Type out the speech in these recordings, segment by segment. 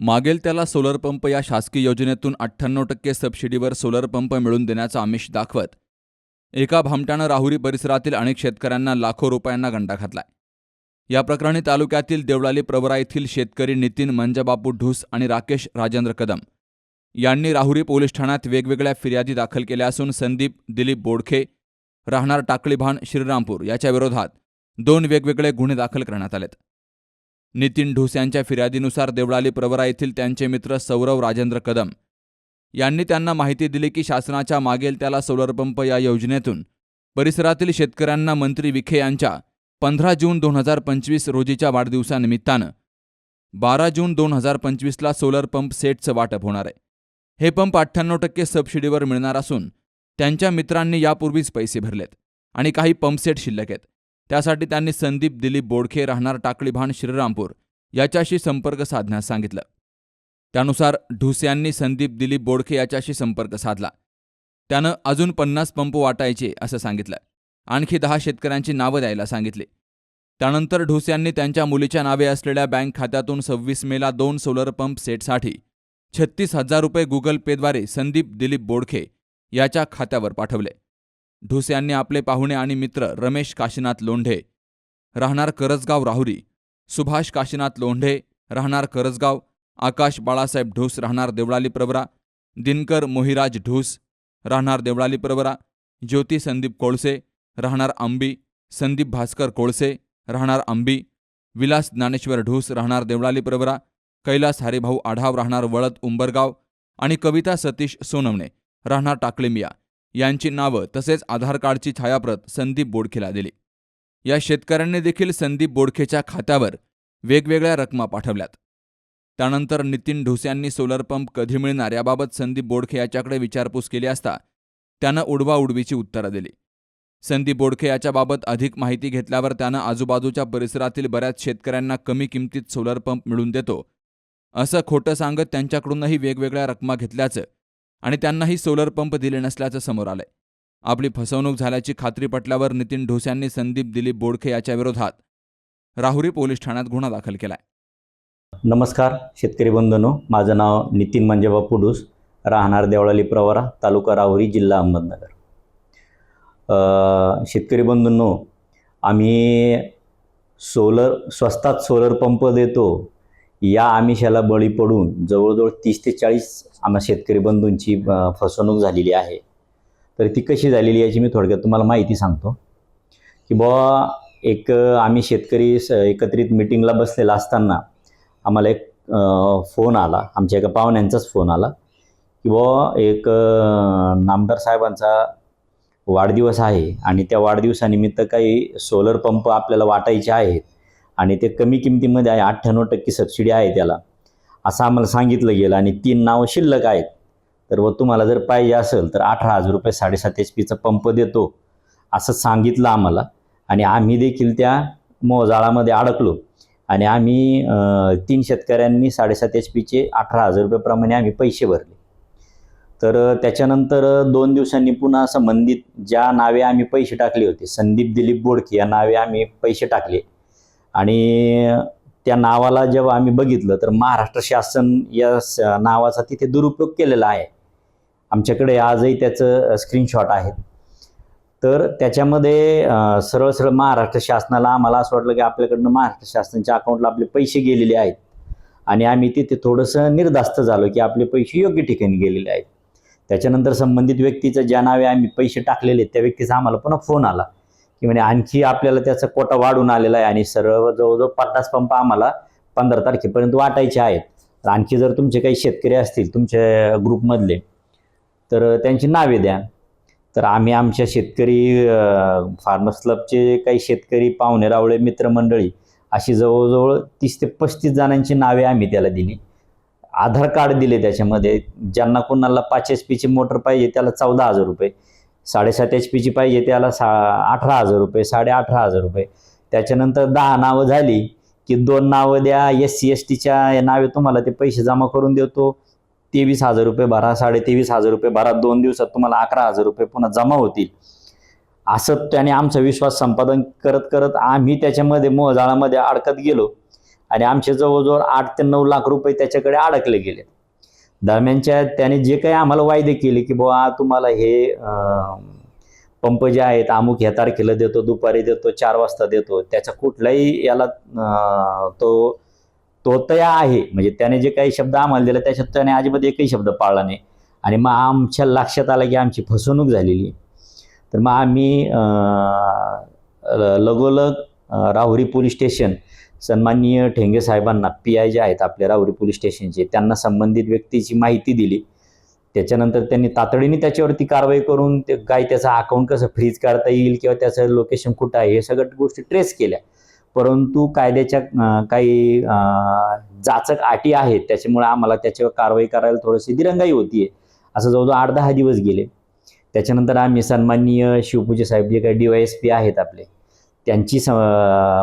मागेल त्याला solar pump या शासकीय योजनेतून अठ्ठ्याण्णव टक्के सबसिडीवर सोलर पंप मिळवून देण्याचं आमिष दाखवत. एका भामट्यानं राहुरी परिसरातील अनेक शेतकऱ्यांना लाखो रुपयांना गंडा घातलाय. या प्रकरणी तालुक्यातील देवळाली प्रवरा येथील शेतकरी नितीन मंजबापू ढूस आणि राकेश राजेंद्र कदम यांनी राहुरी पोलीस ठाण्यात वेगवेगळ्या फिर्यादी दाखल केल्या असून संदीप दिलीप बोडखे राहणार टाकळीभान श्रीरामपूर याच्या विरोधात दोन वेगवेगळे गुन्हे दाखल करण्यात आलेत. नितीन ढोस यांच्या फिर्यादीनुसार देवळाली प्रवरा येथील त्यांचे मित्र सौरव राजेंद्र कदम यांनी त्यांना माहिती दिली की शासनाच्या मागेल त्याला सोलर पंप या योजनेतून परिसरातील शेतकऱ्यांना मंत्री विखे यांच्या पंधरा जून दोन हजार पंचवीस रोजीच्या वाढदिवसानिमित्तानं बारा जून दोन हजार पंचवीसला सोलर पंप सेटचं वाटप होणार आहे. हे पंप अठ्ठ्याण्णव टक्के सबसिडीवर मिळणार असून त्यांच्या मित्रांनी यापूर्वीच पैसे भरलेत आणि काही पंपसेट शिल्लक आहेत. त्यासाठी त्यांनी संदीप दिलीप बोडखे राहणार टाकळीभान श्रीरामपूर याच्याशी संपर्क साधण्यास सांगितलं. त्यानुसार ढुस यांनी संदीप दिलीप बोडखे याच्याशी संपर्क साधला. त्यानं अजून पन्नास पंप वाटायचे असं सांगितलं. आणखी दहा शेतकऱ्यांची नावं द्यायला सांगितली. त्यानंतर ढुस यांनी त्यांच्या मुलीच्या नावे असलेल्या बँक खात्यातून सव्वीस मेला दोन सोलर पंप सेटसाठी छत्तीस हजार रुपये गुगल पेद्वारे संदीप दिलीप बोडखे याच्या खात्यावर पाठवले. ढुस यांनी आपले पाहुणे आणि मित्र रमेश काशीनाथ लोंढे राहणार करजगाव राहुरी सुभाष काशीनाथ लोंढे राहणार करजगाव आकाश बाळासाहेब ढोस राहणार देवळाली प्रवरा दिनकर मोहिराज ढोस राहणार देवळाली प्रवरा ज्योती संदीप कोळसे राहणार आंबी संदीप भास्कर कोळसे राहणार आंबी विलास ज्ञानेश्वर ढोस राहणार देवळाली प्रवरा कैलास हरिभाऊ आढाव राहणार वळद उंबरगाव आणि कविता सतीश सोनवणे राहणार टाकळिमिया यांची नावं तसेच आधार कार्डची छायाप्रत संदीप बोडखेला दिली. या शेतकऱ्यांनी देखील संदीप बोडखेच्या खात्यावर वेगवेगळ्या रकमा पाठवल्यात. त्यानंतर नितीन ढोस यांनी सोलर पंप कधी मिळणार याबाबत संदीप बोडखे याच्याकडे विचारपूस केली असता त्यानं उडवाउडवीची उत्तरं दिली. संदीप बोडखे याच्याबाबत अधिक माहिती घेतल्यावर त्यानं आजूबाजूच्या परिसरातील बऱ्याच शेतकऱ्यांना कमी किमतीत सोलर पंप मिळून देतो असं खोटं सांगत त्यांच्याकडूनही वेगवेगळ्या रकमा घेतल्याचं आणि त्यांनाही सोलर पंप दिले नसल्याचं समोर आलंय. आपली फसवणूक झाल्याची खात्री पटल्यावर नितीन ढोस यांनी संदीप दिलीप बोडखे याच्या विरोधात राहुरी पोलीस ठाण्यात गुन्हा दाखल केलाय. नमस्कार शेतकरी बंधनो. माझं नाव नितीन मंजेबा पुडूस राहणार देवळाली प्रवरा तालुका राहुरी जिल्हा अहमदनगर. शेतकरी बंधूंनो आम्ही सोलर स्वस्तात सोलर पंप देतो या आमिषाला बळी पडून जवळजवळ तीस ते चाळीस आम्हा शेतकरी बंधूंची फसवणूक झालेली आहे. तर ती कशी झालेली याची मी थोडक्यात तुम्हाला माहिती सांगतो. की बुवा एक आम्ही शेतकरी स- एकत्रित मिटिंगला बसलेला असताना आम्हाला एक फोन आला. आमच्या एका पाहुण्यांचाच फोन आला. की बुवा एक नामदार साहेबांचा वाढदिवस आहे आणि त्या वाढदिवसानिमित्त काही सोलर पंप आपल्याला वाटायचे आहेत. आणि ते कमी किमतीमध्ये आहे अठ्ठ्याण्णव टक्के सबसिडी आहे त्याला. असं आम्हाला सांगितलं गेलं आणि तीन नावं शिल्लक आहेत. तर व तुम्हाला जर पाहिजे असेल तर अठरा हजार रुपये साडेसात एच पीचा पंप देतो असं सांगितलं आम्हाला. आणि आम्ही देखील त्या मोजाळामध्ये अडकलो. आणि आम्ही तीन शेतकऱ्यांनी साडेसात एच पीचे अठरा हजार रुपयाप्रमाणे आम्ही पैसे भरले. तर त्याच्यानंतर दोन दिवसांनी पुन्हा संबंधित ज्या नावे आम्ही पैसे टाकले होते संदीप दिलीप बोडके या नावे आम्ही पैसे टाकले. आणि त्या नावाला जेव्हा आम्ही बघितलं तर महाराष्ट्र शासन या स- नावाचा तिथे दुरुपयोग केलेला आहे. आमच्याकडे आजही त्याचं स्क्रीनशॉट आहे. तर त्याच्यामध्ये सरळ सरळ महाराष्ट्र शासनाला आम्हाला असं वाटलं की आपल्याकडनं महाराष्ट्र शासनाच्या अकाउंटला आपले पैसे गेलेले आहेत. आणि आम्ही तिथे थोडंसं निर्धास्त झालो की आपले पैसे योग्य ठिकाणी गेलेले आहेत. त्याच्यानंतर संबंधित व्यक्तीचं ज्या नावे आम्ही पैसे टाकलेले आहेत त्या व्यक्तीचा आम्हाला पुन्हा फोन आला. की म्हणजे आणखी आपल्याला त्याचा कोटा वाढून आलेला आहे आणि सर्व जवळजवळ पन्नास पंप आम्हाला पंधरा तारखेपर्यंत वाटायचे आहेत. तर आणखी जर तुमचे काही शेतकरी असतील तुमच्या ग्रुपमधले तर त्यांची नावे द्या. तर आम्ही आमच्या शेतकरी फार्मर्स क्लबचे काही शेतकरी पाहुणे रावळे मित्रमंडळी अशी जवळजवळ तीस ते पस्तीस जणांची नावे आम्ही त्याला दिली. आधार कार्ड दिले त्याच्यामध्ये. ज्यांना कोणाला पाच एच पीची मोटर पाहिजे त्याला चौदा हजार रुपये. साडेसात एच पीची पाहिजे त्याला सा अठरा हजार रुपये साडे अठरा हजार रुपये. त्याच्यानंतर दहा नावं झाली की दोन नावं द्या एस सी एस टीच्या नावे तुम्हाला ते पैसे जमा करून देतो. तेवीस हजार रुपये भरा साडे तेवीस हजार रुपये भरा दोन दिवसात तुम्हाला अकरा हजार रुपये पुन्हा जमा होतील. असं त्याने आमचा विश्वास संपादन करत करत आम्ही त्याच्यामध्ये मोहजाळामध्ये अडकत गेलो. आणि आमचे जवळजवळ आठ ते नऊ लाख रुपये त्याच्याकडे अडकले गेले दरम्यानच्या त्याने जे काही आम्हाला वायदे केले की बुवा तुम्हाला हे पंप जे आहेत अमुक ह्या तारखेला देतो दुपारी देतो चार वाजता देतो त्याचा कुठलाही याला तो तो तया आहे म्हणजे त्याने जे काही शब्द आम्हाला दिला त्याच्यात त्याने अजिबात एकही शब्द पाळला नाही आणि मग आमच्या लक्षात आलं की आमची फसवणूक झालेली आहे. तर मग आम्ही ल- लगोलग राहुरी पोलीस स्टेशन सन्माननीय ठेंगे साहेबांना पी आय जे आहेत आपल्या राहुरी पोलीस स्टेशनचे. त्यांना संबंधित व्यक्तीची माहिती दिली. त्याच्यानंतर त्यांनी तातडीने त्याच्यावरती कारवाई करून ते काय त्याचं अकाउंट कसं फ्रीज करता येईल किंवा त्याचं लोकेशन कुठं आहे हे सगळ्या गोष्टी ट्रेस केल्या. परंतु कायद्याच्या काही जाचक अटी आहेत. त्याच्यामुळे आम्हाला त्याच्यावर कारवाई करायला थोडीशी दिरंगाई होतीये. असं जवळजवळ आठ दहा दिवस गेले. त्याच्यानंतर आम्ही सन्माननीय शिवपूजे साहेब जे काही डी वाय एस पी आहेत आपले त्यांची स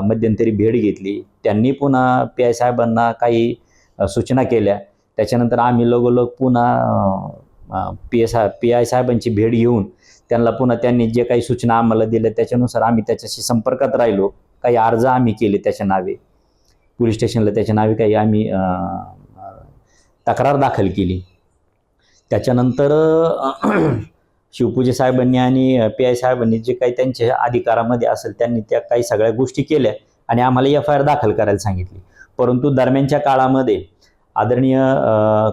मध्यंतरी भेट घेतली. त्यांनी पुन्हा पी आय साहेबांना काही सूचना केल्या. त्याच्यानंतर आम्ही लगोलग पुन्हा पी एस पी आय साहेबांची भेट घेऊन त्यांना पुन्हा त्यांनी जे काही सूचना आम्हाला दिल्या त्याच्यानुसार आम्ही त्याच्याशी संपर्कात राहिलो. काही अर्ज आम्ही केले त्याच्या नावे. पोलीस स्टेशनला त्याच्या नावे काही आम्ही तक्रार दाखल केली. त्याच्यानंतर शिवपूजे साहेबांनी आणि पी आय साहेबांनी जे काही त्यांच्या अधिकारामध्ये असेल त्यांनी त्या काही सगळ्या गोष्टी केल्या आणि आम्हाला एफ आय आर दाखल करायला सांगितली. परंतु दरम्यानच्या काळामध्ये आदरणीय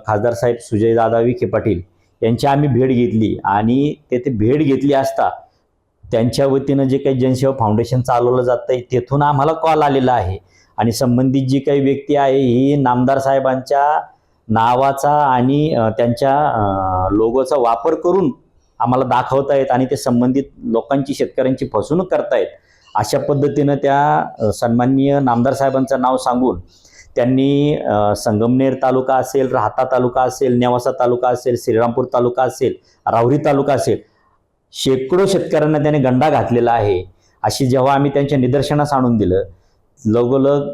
खासदार साहेब सुजयदादा विखे पाटील यांची आम्ही भेट घेतली आणि तेथे भेट घेतली असता त्यांच्या वतीनं जे काही जनसेवा फाउंडेशन चालवलं जातं आहे तेथून आम्हाला कॉल आलेला आहे. आणि संबंधित जी काही व्यक्ती आहे ही नामदार साहेबांच्या नावाचा आणि त्यांच्या लोगोचा वापर करून आम्हाला दाखवतायत आणि ते संबंधित लोकांची शेतकऱ्यांची फसवणूक करतायत अशा पद्धतीनं त्या सन्माननीय नामदार साहेबांचं नाव सांगून त्यांनी संगमनेर तालुका असेल राहता तालुका असेल नेवासा तालुका असेल श्रीरामपूर तालुका असेल राहुरी तालुका असेल शेकडो शेतकऱ्यांना त्याने गंडा घातलेला आहे अशी जेव्हा आम्ही त्यांच्या निदर्शनास आणून दिलं लगोलग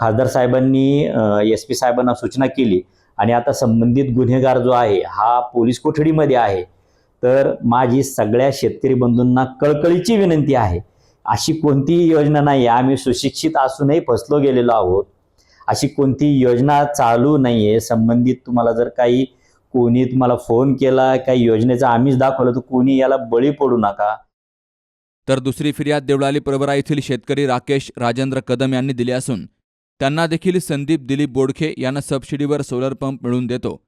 खासदार साहेबांनी एस पी साहेबांना सूचना केली आणि आता संबंधित गुन्हेगार जो आहे हा पोलीस कोठडीमध्ये आहे तर माझी सगळ्या शेतकरी बंधूंना कळकळीची विनंती आहे. अशी कोणतीही योजना नाही. आहे आम्ही सुशिक्षित असूनही फसलो गेलेलो आहोत. अशी कोणतीही योजना चालू नाही आहे संबंधित तुम्हाला जर काही कोणी तुम्हाला फोन केला काही योजनेचा आम्हीच दाखवलं तर कोणी याला बळी पडू नका. तर दुसरी फिर्याद देवळाली प्रवरा येथील शेतकरी राकेश राजेंद्र कदम यांनी दिली असून त्यांना देखील संदीप दिलीप बोडखे यांना सबसिडीवर सोलर पंप मिळवून देतो.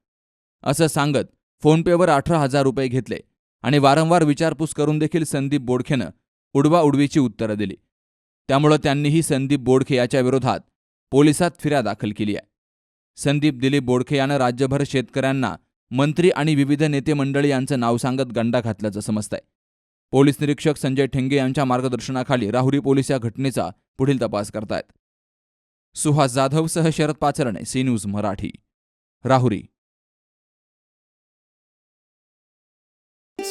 असं सांगत फोनपेवर अठरा हजार रुपये घेतले आणि वारंवार विचारपूस करून देखील संदीप बोडखेनं उडवा उडवीची उत्तरं दिली. त्यामुळं त्यांनीही संदीप बोडखे याच्या विरोधात पोलिसात फिर्या दाखल केली आहे. संदीप दिलीप बोडखे यानं राज्यभर शेतकऱ्यांना मंत्री आणि विविध नेते मंडळी यांचं नाव सांगत गंडा घातल्याचं समजतंय. पोलीस निरीक्षक संजय ठेंगे यांच्या मार्गदर्शनाखाली राहुरी पोलीस या घटनेचा पुढील तपास करतायत. सुहास जाधवसह शरद पाचरणे सी न्यूज मराठी. राहुरी.